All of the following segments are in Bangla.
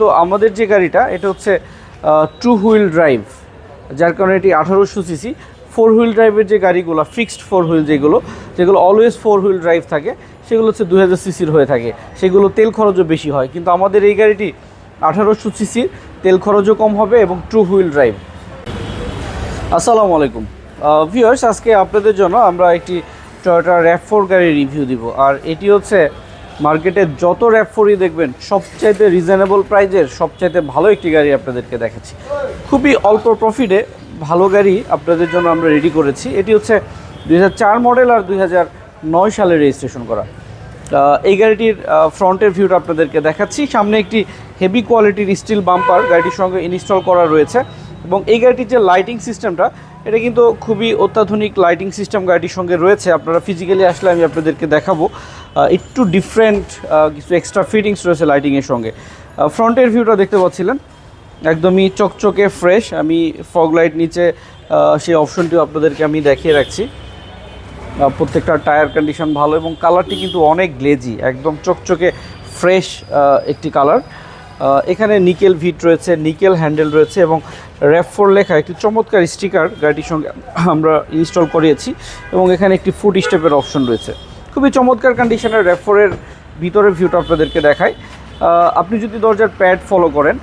তো আমাদের যে গাড়িটা, এটা হচ্ছে টু হুইল ড্রাইভ যার কারণে এটি আঠারোশো সিসি ফোর হুইল ড্রাইভের যে গাড়িগুলো ফিক্সড ফোর হুইল যেগুলো যেগুলো অলওয়েজ ফোর হুইল ড্রাইভ থাকে, সেগুলো হচ্ছে দু হাজার সিসির হয়ে থাকে। সেগুলো তেল খরচও বেশি হয়, কিন্তু আমাদের এই গাড়িটি আঠারোশো সিসির তেল খরচও কম হবে এবং টু হুইল ড্রাইভ আসসালামু আলাইকুম। ভিউয়ার্স আজকে আপনাদের জন্য আমরা একটি টয়োটা র্যাপ ফোর গাড়ির রিভিউ দিব, আর এটি হচ্ছে মার্কেটে যত র্যাপ ফোরই দেখবেন, সবচাইতে রিজনেবল প্রাইজের সবচাইতে ভালো একটি গাড়ি আপনাদেরকে দেখাচ্ছি। খুবই অল্প প্রফিটে ভালো গাড়ি আপনাদের জন্য আমরা রেডি করেছি। এটি হচ্ছে দুই হাজার চার মডেল আর দুই নয় সালে রেজিস্ট্রেশন করা। এই গাড়িটির ফ্রন্টের ভিউটা আপনাদেরকে দেখাচ্ছি। সামনে একটি হেভি কোয়ালিটির স্টিল বাম্পার গাড়িটির সঙ্গে ইনস্টল করা রয়েছে। এবং এই গাড়িটির যে লাইটিং সিস্টেমটা এটা কিন্তু খুবই অত্যাধুনিক লাইটিং সিস্টেম গাড়িটির সঙ্গে রয়েছে। আপনারা ফিজিক্যালি আসলে আমি আপনাদেরকে দেখাবো। একটু ডিফারেন্ট কিছু এক্সট্রা ফিটিংস রয়েছে লাইটিংয়ের সঙ্গে। ফ্রন্টের ভিউটা দেখতে পাচ্ছিলেন। একদমই চকচকে ফ্রেশ আমি ফগ লাইট নিচে সেই অপশনটিও আপনাদেরকে আমি দেখিয়ে রাখছি। প্রত্যেকটা টায়ার কন্ডিশন ভালো এবং কালারটি কিন্তু অনেক গ্লেজি একদম চকচকে ফ্রেশ একটি কালার এখানে নিকেল ভিট রয়েছে নিকেল হ্যান্ডেল রয়েছে এবং র্যাপ ফোর লেখা একটি চমৎকার স্টিকার গাড়িটির সঙ্গে আমরা ইনস্টল করিয়েছি এবং এখানে একটি ফুড স্টেপের অপশন রয়েছে। খুবই চমৎকার কন্ডিশনের র্যাপ ফোরের ভিতরের ভিউটা আপনাদেরকে আহ, আপনি যদি দরজার প্যাড ফলো করেন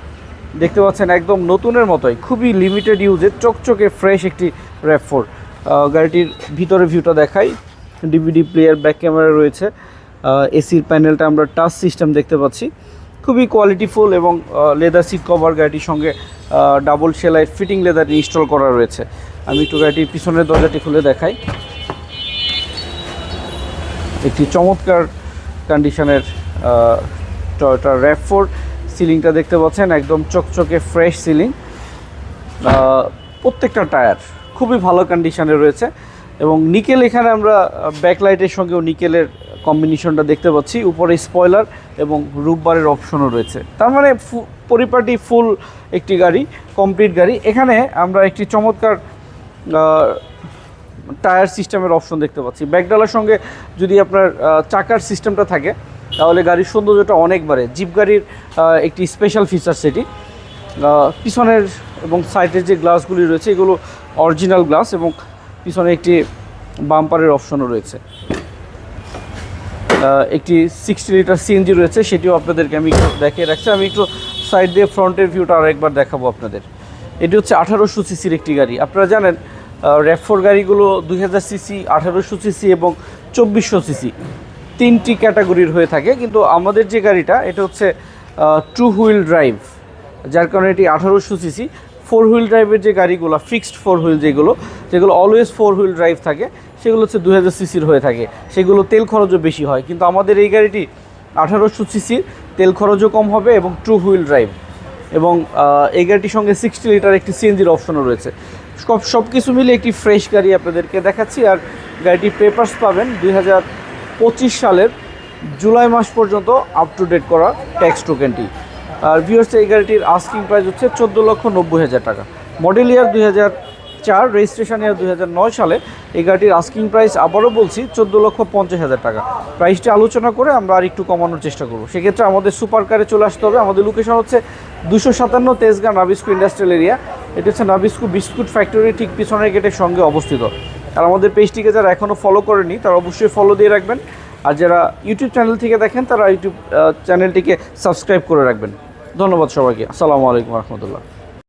দেখতে পাচ্ছেন একদম নতুনের মতোই খুবই লিমিটেড ইউজে চকচকে ফ্রেশ একটি র্যাপ ফোর গাড়িটির ভিতরে ভিউটা দেখাই। ডিভিডি প্লেয়ার ব্যাক ক্যামেরা রয়েছে। এসির প্যানেলটা আমরা টাচ সিস্টেম দেখতে পাচ্ছি। খুবই কোয়ালিটিফুল এবং লেদার সিট কভার গাড়িটির সঙ্গে ডাবল সেলাই ফিটিং লেদার ইনস্টল করা রয়েছে। আমি একটু গাড়িটির পিছনের দরজাটি খুলে দেখাই। একটি চমৎকার কন্ডিশনের টয়োটা র্যাপ ফোর সিলিংটা দেখতে পাচ্ছেন, একদম চকচকে ফ্রেশ সিলিং প্রত্যেকটা টায়ার খুবই ভালো কন্ডিশনে রয়েছে এবং নিকেল এখানে আমরা ব্যাকলাইটের সঙ্গেও নিকেলের কম্বিনেশনটা দেখতে পাচ্ছি। উপরে স্পয়লার এবং রূপবারের অপশনও রয়েছে। তার মানে পরিপাটি ফুল একটি গাড়ি কমপ্লিট গাড়ি। এখানে আমরা একটি চমৎকার টায়ার সিস্টেমের অপশন দেখতে পাচ্ছি। ব্যাকডালার সঙ্গে যদি আপনার চাকার সিস্টেমটা থাকে, তাহলে গাড়ির সৌন্দর্যটা অনেক বাড়ে। জিপ গাড়ির একটি স্পেশাল ফিচার সেটি। পিছনের এবং সাইডের যে গ্লাসগুলি রয়েছে, এগুলো অরিজিনাল গ্লাস এবং পিছনে একটি বাম্পারের অপশনও রয়েছে। একটি সিক্সটি লিটার সিএনজি রয়েছে, সেটিও আপনাদেরকে আমি দেখিয়ে রাখছি। আমি একটু সাইড দিয়ে ফ্রন্টের ভিউটা আরেকবার দেখাবো আপনাদের। এটি হচ্ছে আঠারোশো সিসির একটি গাড়ি। আপনারা জানেন র্যাফোর গাড়িগুলো দুই হাজার সিসি আঠারোশো সিসি এবং চব্বিশশো সিসি তিনটি ক্যাটাগরির হয়ে থাকে। কিন্তু আমাদের যে গাড়িটা, এটা হচ্ছে টু হুইল ড্রাইভ যার কারণে এটি আঠারোশো সিসি ফোর হুইল ড্রাইভের যে গাড়িগুলো ফিক্সড ফোর হুইল যেগুলো যেগুলো অলওয়েজ ফোর হুইল ড্রাইভ থাকে সেগুলো হচ্ছে দু হাজার সিসির হয়ে থাকে। সেগুলো তেল খরচও বেশি হয়। কিন্তু আমাদের এই গাড়িটি আঠারোশো সিসির, তেল খরচও কম হবে এবং টু হুইল ড্রাইভ এবং এই গাড়িটির সঙ্গে সিক্সটি লিটার একটি সিএনজির অপশনও রয়েছে। সব সব কিছু মিলে একটি ফ্রেশ গাড়ি আপনাদেরকে দেখাচ্ছি। আর গাড়িটির পেপার্স পাবেন দুই হাজার পঁচিশ সালের জুলাই মাস পর্যন্ত আপ টু ডেট করা ট্যাক্স টোকেনটি আর ভিউয়ার্স এই গাড়িটির আস্কিং প্রাইস হচ্ছে চোদ্দ লক্ষ নব্বই হাজার টাকা। মডেল ইয়ার দুই হাজার চার রেজিস্ট্রেশন ইয়ার দুই হাজার নয় সালে এই গাড়িটির আস্কিং প্রাইস আবারও বলছি চোদ্দ লক্ষ পঞ্চাশ হাজার টাকা। প্রাইসটি আলোচনা করে আমরা আর একটু কমানোর চেষ্টা করব। সেক্ষেত্রে আমাদের সুপার কারে চলে আসতে হবে। আমাদের লোকেশন হচ্ছে দুশো সাতান্ন তেজগাঁ নাবিস্কু ইন্ডাস্ট্রিয়াল এরিয়া এটি হচ্ছে নাবিস্কু বিস্কুট ফ্যাক্টরি ঠিক পিছনের গেটের সঙ্গে অবস্থিত। আর আমাদের পেজটিকে যারা এখনও ফলো করেনি তারা অবশ্যই ফলো দিয়ে রাখবেন। আর যারা ইউটিউব চ্যানেল থেকে দেখেন, তারা ইউটিউব চ্যানেলটিকে সাবস্ক্রাইব করে রাখবেন। ধন্যবাদ সবাইকে। আসসালামু আলাইকুম রহমতুল্লাহ।